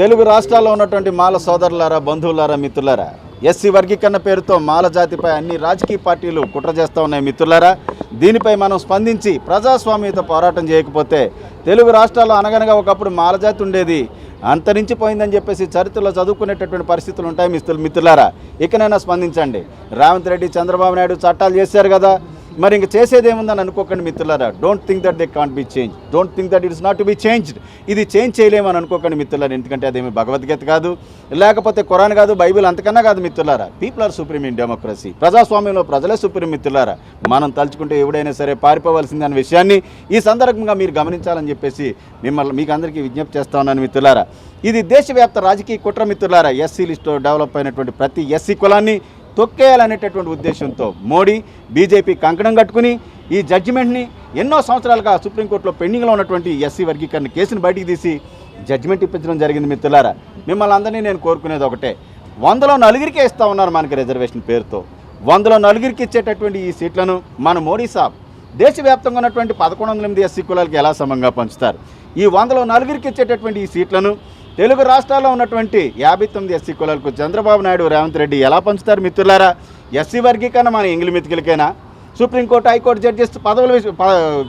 తెలుగు రాష్ట్రాల్లో ఉన్నటువంటి మాల సోదరులారా బంధువులారా మిత్రులారా ఎస్సీ వర్గీకరణ పేరుతో మాల జాతిపై అన్ని రాజకీయ పార్టీలు కుట్ర చేస్తూ ఉన్నాయి మిత్రులారా. దీనిపై మనం స్పందించి ప్రజాస్వామ్యత పోరాటం చేయకపోతే తెలుగు రాష్ట్రాల్లో అనగనగా ఒకప్పుడు మాల జాతి ఉండేది. అంతరించిపోయిందని చెప్పేసి చరిత్రలో చదువుకునేటటువంటి పరిస్థితులు ఉంటాయి మిత్రులు మిత్రులారా. ఇకనైనా స్పందించండి. రేవంత్ రెడ్డి చంద్రబాబు నాయుడు చట్టాలు చేశారు కదా. మరి ఇంక చేసేది ఏముందని అనుకోకండి మిత్రులారా. Don't think that they can't be change don't think that it's not to be changed ఇది చేంజ్ చేయలేమని అనుకోకండి మిత్రులారా. ఎందుకంటే అదేమి భగవద్గీత కాదు లేకపోతే ఖురాన్ కాదు బైబిల్ అంతకన్నా కాదు మిత్రులారా. People are supreme in democracy ప్రజాస్వామ్యంలో ప్రజలే సుప్రీం మిత్రులారా. మనం తలుచుకుంటే ఎవడైనా సరే పారిపోవలసిందనే విషయాన్ని ఈ సందర్భంగా మీరు గమనించాలని చెప్పేసి మిమ్మల్ని మీకు అందరికీ విజ్ఞప్తి చేస్తా ఉన్నాను మిత్రులారా. ఇది దేశవ్యాప్త రాజకీయ కుట్ర మిత్రులారా. ఎస్సీ లిస్టులో డెవలప్ అయినటువంటి ప్రతి ఎస్సీ కులాన్ని తొక్కేయాలనేటటువంటి ఉద్దేశంతో మోడీ బీజేపీ కంకణం కట్టుకుని ఈ జడ్జిమెంట్ని ఎన్నో సంవత్సరాలుగా సుప్రీంకోర్టులో పెండింగ్లో ఉన్నటువంటి ఎస్సీ వర్గీకరణ కేసును బయటికి తీసి జడ్జిమెంట్ ఇప్పించడం జరిగింది మిత్రులారా. మిమ్మల్ని అందరినీ నేను కోరుకునేది ఒకటే. వందలో నలుగురికే ఇస్తా ఉన్నారు మనకి రిజర్వేషన్ పేరుతో. వందలో నలుగురికి ఇచ్చేటటువంటి ఈ సీట్లను మన మోడీ సాబ్ దేశవ్యాప్తంగా ఉన్నటువంటి పదకొండు వందల ఎనిమిది ఎస్సీ కులాలకి ఎలా సమంగా పంచుతారు? ఈ వందలో నలుగురికి ఇచ్చేటటువంటి ఈ సీట్లను తెలుగు రాష్ట్రాల్లో ఉన్నటువంటి యాభై తొమ్మిది ఎస్సీ కులాలకు చంద్రబాబు నాయుడు రేవంత్ రెడ్డి ఎలా పంచుతారు మిత్రులారా? ఎస్సీ వర్గీకరణ మన ఎంగిలి మితికిలకైనా? సుప్రీంకోర్టు హైకోర్టు జడ్జెస్ పదవుల విషయం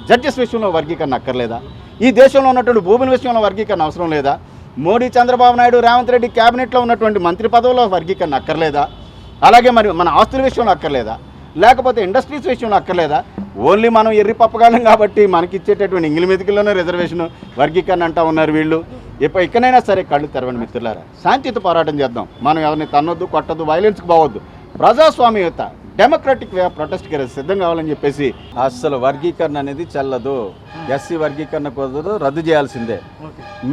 జడ్జెస్ విషయంలో వర్గీకరణ అక్కర్లేదా? ఈ దేశంలో ఉన్నటువంటి భూముల విషయంలో వర్గీకరణ అవసరం లేదా? మోడీ చంద్రబాబు నాయుడు రేవంత్ రెడ్డి క్యాబినెట్లో ఉన్నటువంటి మంత్రి పదవుల్లో వర్గీకరణ అక్కర్లేదా? అలాగే మరి మన ఆస్తుల విషయంలో అక్కర్లేదా? లేకపోతే ఇండస్ట్రీస్ విషయంలో అక్కర్లేదా? ఓన్లీ మనం ఎర్రి పప్పగాలం కాబట్టి మనకి ఇచ్చేటటువంటి ఇంగిలి మెతికల్లోనే రిజర్వేషన్ వర్గీకరణ అంటా ఉన్నారు వీళ్ళు. ఇప్ప ఇక్కడైనా సరే కళ్ళు తెరవండి మిత్రులారా. శాంతియుత పోరాటం చేద్దాం. మనం ఎవరిని తన్నొద్దు కొట్టద్దు వైలెన్స్కి పోవద్దు. ప్రజాస్వామ్యత డెమోక్రటిక్ వే ప్రొటెస్ట్కి సిద్ధం కావాలని చెప్పేసి అసలు వర్గీకరణ అనేది చెల్లదు. ఎస్సీ వర్గీకరణ కుదరదు రద్దు చేయాల్సిందే.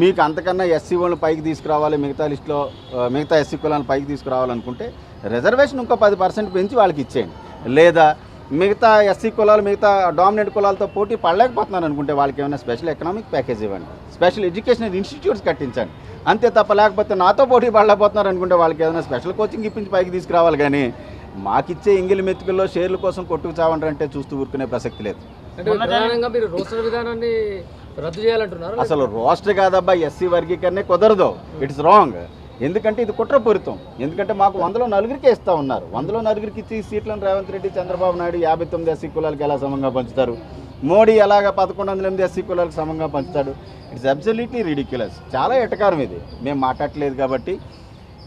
మీకు అంతకన్నా ఎస్సీ వాళ్ళని పైకి తీసుకురావాలి మిగతా లిస్టులో మిగతా ఎస్సీ కులాలను పైకి తీసుకురావాలనుకుంటే రిజర్వేషన్ ఇంకో పది పర్సెంట్ పెంచి వాళ్ళకి ఇచ్చేయండి. లేదా మిగతా ఎస్సీ కులాలు మిగతా డామినెంట్ కులాలతో పోటీ పడలేకపోతున్నారు అనుకుంటే వాళ్ళకి ఏమైనా స్పెషల్ ఎకనామిక్ ప్యాకేజ్ ఇవ్వండి. స్పెషల్ ఎడ్యుకేషనల్ ఇన్స్టిట్యూట్స్ కట్టించండి. అంతే తప్ప లేకపోతే నాతో పోటీ పడలేకపోతున్నారు అనుకుంటే వాళ్ళకి ఏదైనా స్పెషల్ కోచింగ్ ఇప్పించి పైకి తీసుకురావాలి కానీ మాకిచ్చే ఇంగిలి మెతుకుల్లో షేర్ల కోసం కొట్టుకు చావంటే చూస్తూ ఊరుకునే ప్రసక్తి లేదు. అంటే ప్రధానంగా మీరు రోస్టర్ విధానాన్ని రద్దు చేయాలంటున్నారు? అసలు రోస్టర్ కాదబ్బా ఎస్సీ వర్గీకరణే కుదరదు. ఇట్స్ రాంగ్ ఎందుకంటే ఇది కుట్రపూరితం ఎందుకంటే మాకు వందలో నలుగురికి ఇస్తా ఉన్నారు. వందలో నలుగురికి ఇచ్చి సీట్లను రేవంత్ రెడ్డి చంద్రబాబు నాయుడు యాభై తొమ్మిది ఎస్సీ కులాలకు ఎలా సమంగా పంచుతారు? మోడీ ఎలాగ పదకొండు వందల ఎనిమిది ఎస్సీ కులాలకు సమంగా పంచుతాడు? It's absolutely ridiculous. చాలా ఎటకారం ఇది. మేము మాట్లాడలేదు కాబట్టి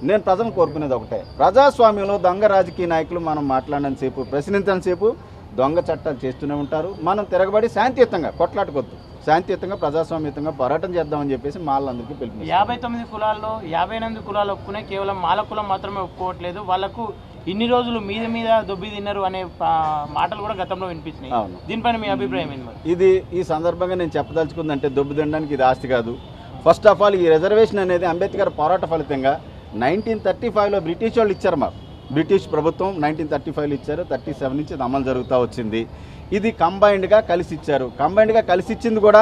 నేను ప్రజలను కోరుకునేది ఒకటే. ప్రజాస్వామ్యంలో దొంగ రాజకీయ నాయకులు మనం మాట్లాడినంతసేపు ప్రశ్నించినంతసేపు దొంగ చట్టాలు చేస్తూనే ఉంటారు. మనం తిరగబడి శాంతియుతంగా కొట్లాడుకోవద్దు శాంతియుతంగా ప్రజాస్వామ్యతంగా పోరాటం చేద్దామని చెప్పేసి మాలందరికీ పిలుపు యాభై తొమ్మిది కులాల్లో యాభై ఎనిమిది కులాలు ఒప్పుకునే కేవలం మాల కులం మాత్రమే ఒప్పుకోవట్లేదు. వాళ్ళకు ఇన్ని రోజులు మీద మీద దొబ్బి తిన్నారు అనే మాటలు కూడా గతంలో వినిపించినాయి. అవును. దీనిపైన మీ అభిప్రాయం ఏంటి ఇది ఈ సందర్భంగా నేను చెప్పదలుచుకుందంటే దొబ్బు తినడానికి ఇది ఆస్తి కాదు. ఫస్ట్ ఆఫ్ ఆల్ ఈ రిజర్వేషన్ అనేది అంబేద్కర్ పోరాట ఫలితంగా నైన్టీన్ థర్టీ ఫైవ్లో బ్రిటిష్ వాళ్ళు ఇచ్చారు మాకు. బ్రిటిష్ ప్రభుత్వం నైన్టీన్ థర్టీ ఫైవ్లో ఇచ్చారు. థర్టీ సెవెన్ నుంచి ఇది అమలు జరుగుతూ వచ్చింది. ఇది కంబైన్డ్గా కలిసి ఇచ్చారు. కంబైన్డ్గా కలిసి ఇచ్చింది కూడా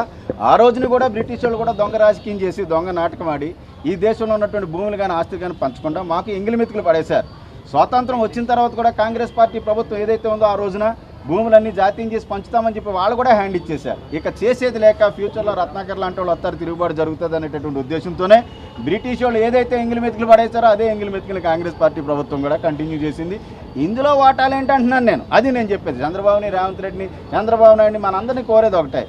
ఆ రోజున కూడా బ్రిటిష్ వాళ్ళు కూడా దొంగ రాజకీయం చేసి దొంగ నాటకం ఆడి ఈ దేశంలో ఉన్నటువంటి భూములు కానీ ఆస్తులు కానీ పంచకుండా మాకు ఎంగిలి మెతుకులు పడేశారు. స్వాతంత్రం వచ్చిన తర్వాత కూడా కాంగ్రెస్ పార్టీ ప్రభుత్వం ఏదైతే ఉందో ఆ రోజున భూములన్నీ జాతీయం చేసి పంచుతామని చెప్పి వాళ్ళు కూడా హ్యాండ్ ఇచ్చేశారు. ఇక చేసేది లేక ఫ్యూచర్లో రత్నాకర్ లాంటి వాళ్ళు వస్తారు తిరుగుబాటు జరుగుతుంది అనేటటువంటి ఉద్దేశంతోనే బ్రిటిష్ వాళ్ళు ఏదైతే ఎంగిలి మెతుకులు పడేశారో అదే ఎంగిలి మెతుకులు కాంగ్రెస్ పార్టీ ప్రభుత్వం కూడా కంటిన్యూ చేసింది. ఇందులో వాటాలు ఏంటంటున్నాను నేను? అది నేను చెప్పేది. చంద్రబాబుని రేవంత్ రెడ్డిని చంద్రబాబు నాయుడిని మనందరినీ కోరేది ఒకటే.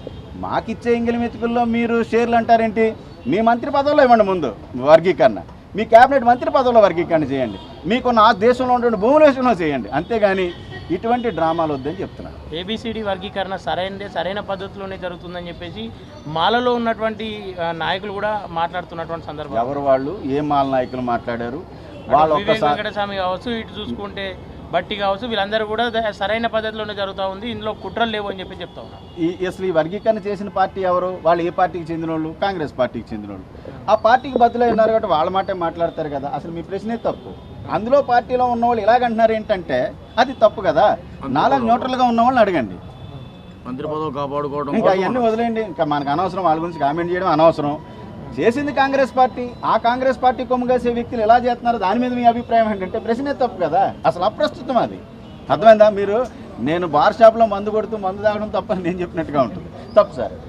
మాకిచ్చే ఎంగిలి మెతుకుల్లో మీరు షేర్లు అంటారేంటి? మీ మంత్రి పదవుల్లో ఇవ్వండి ముందు వర్గీకరణ. మీ కేబినెట్ మంత్రి పదవుల వర్గీకరణ చేయండి. మీకు నా దేశంలో ఉన్నటువంటి భూముల విషయంలో చేయండి. అంతేగాని ఇటువంటి డ్రామాలు వద్దని చెప్తున్నాను ఏబిసిడి వర్గీకరణ సరైనదే సరైన పద్ధతిలోనే జరుగుతుందని చెప్పేసి మాలలో ఉన్నటువంటి నాయకులు కూడా మాట్లాడుతున్నటువంటి సందర్భం. ఎవరు వాళ్ళు ఏ మాల నాయకులు మాట్లాడారు? వాళ్ళు వెంకటస్వామి కావచ్చు ఇటు చూసుకుంటే బట్టి కావచ్చు వీళ్ళందరూ కూడా సరైన పద్ధతిలోనే జరుగుతూ ఉంది. ఇందులో కుట్రలు లేవు అని చెప్పి చెప్తా ఉన్నారు ఈ అసలు ఈ వర్గీకరణ చేసిన పార్టీ ఎవరు? వాళ్ళు ఏ పార్టీకి చెందిన వాళ్ళు కాంగ్రెస్ పార్టీకి చెందిన వాళ్ళు ఆ పార్టీకి బదులై ఉన్నారు కాబట్టి వాళ్ళ మాటే మాట్లాడతారు కదా. అసలు మీ ప్రశ్నే తప్పు. అందులో పార్టీలో ఉన్న వాళ్ళు ఇలాగంటున్నారు ఏంటంటే అది తప్పు కదా. నాలుగు న్యూట్రల్గా ఉన్న వాళ్ళని అడగండి. మంత్రి పదవి కాపాడుకోవడం ఇంకా అవన్నీ వదిలేయండి. ఇంకా మనకు అనవసరం వాళ్ళ గురించి కామెంట్ చేయడం అనవసరం. చేసింది కాంగ్రెస్ పార్టీ ఆ కాంగ్రెస్ పార్టీ కొమ్ముగాసే వ్యక్తులు ఎలా చేస్తున్నారు? దాని మీద మీ అభిప్రాయం ఏంటంటే ప్రశ్నే తప్పు కదా. అసలు అప్రస్తుతం అది. అర్థమైందా మీరు? నేను బార్ షాప్లో మందు కొడుతూ మందు తాగడం తప్పని నేను చెప్పినట్టుగా ఉంటుంది. తప్పు సార్